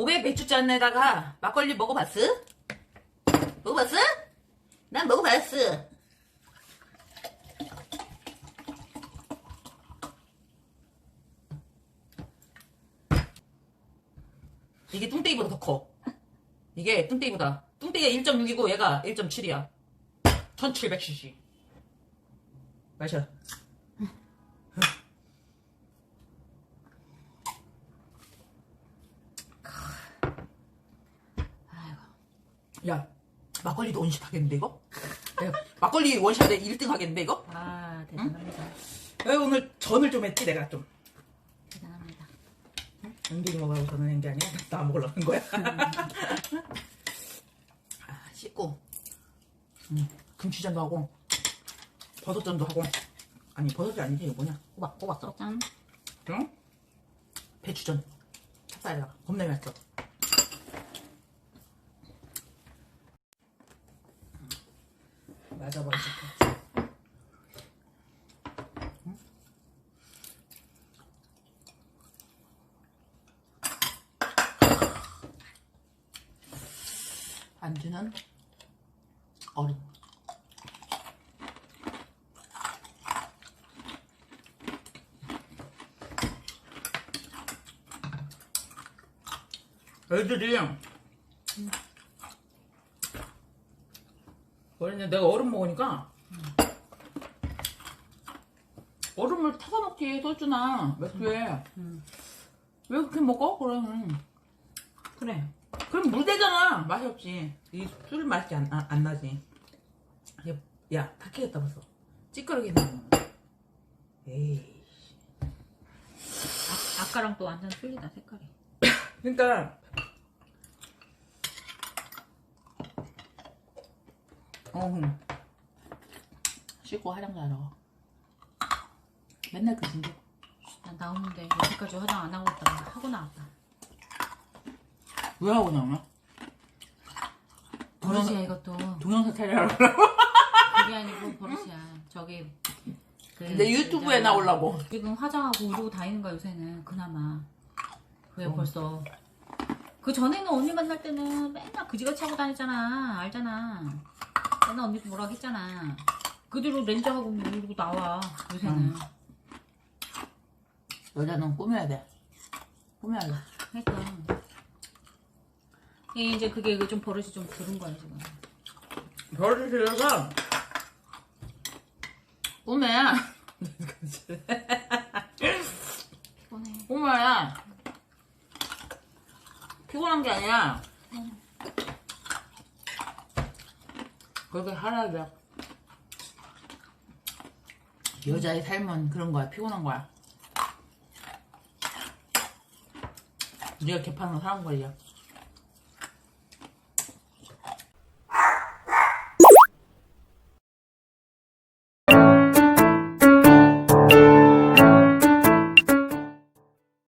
500 배추잔에다가 막걸리 먹어봤어? 먹어봤어? 난 먹어봤어. 이게 뚱땡이보다 더 커. 이게 뚱땡이보다. 뚱땡이가 1.6이고 얘가 1.7이야. 1700cc. 마셔. 야, 막걸리도 원샷 하겠는데, 이거? 야, 막걸리 원샷에 1등 하겠는데, 이거? 아 대단합니다. 야, 오늘 전을 좀 했지, 내가 좀. 대단합니다. 은빈이 먹으라고 저는 한게 아니야. 나 먹으려고 한 거야. 아, 씻고, 음, 김치전도 하고, 버섯전도 하고, 아니, 버섯이 아니지, 이거 뭐냐? 호박, 호박 썰어. 짠. 응? 배추전. 찹쌀에다가. 겁나 맛있어. 맞아, 맛있어. 안주는 얼음. 애들이 원래 내가 얼음 먹으니까. 얼음을 타서 먹지 소주나. 맥주에 음. 왜 그렇게 먹어? 그럼. 그래. 그럼 물대잖아. 맛이 없지. 이 술 맛이 안, 안, 안 나지. 야, 야 탁해겠다 벌써. 찌끄러기 나는 에이. 아, 아까랑 또 완전 틀리다 색깔이. 그러니까 어 씻고 화장도 하러 가. 맨날 그 진짜 난 나오는데 여기까지 화장 안 하고 있다가 하고 나왔다. 왜 하고 나오나? 버릇이야 이것도. 동영상 촬영하러 그게 아니고 버릇이야. 저기 그 내 유튜브에 진짜 나오려고 지금 화장하고 이러고 다니는 거야 요새는 그나마. 왜 어. 벌써? 그 전에는 언니 만날 때는 맨날 그지같이 하고 다녔잖아. 알잖아. 맨날 언니도 뭐라고 했잖아. 그대로 렌즈하고 뭐 이러고 나와 요새는. 응. 여자는 꾸며야 돼 꾸며야 돼 그러니까. 이제 그게 그좀 버릇이 좀 들은 거야 지금. 별을 들여서 꾸며 피곤해. 꾸며야 피곤한 게 아니라 그렇게 살아야 돼. 여자의 삶은 그런 거야. 피곤한 거야. 네가 개판으로 사는 거야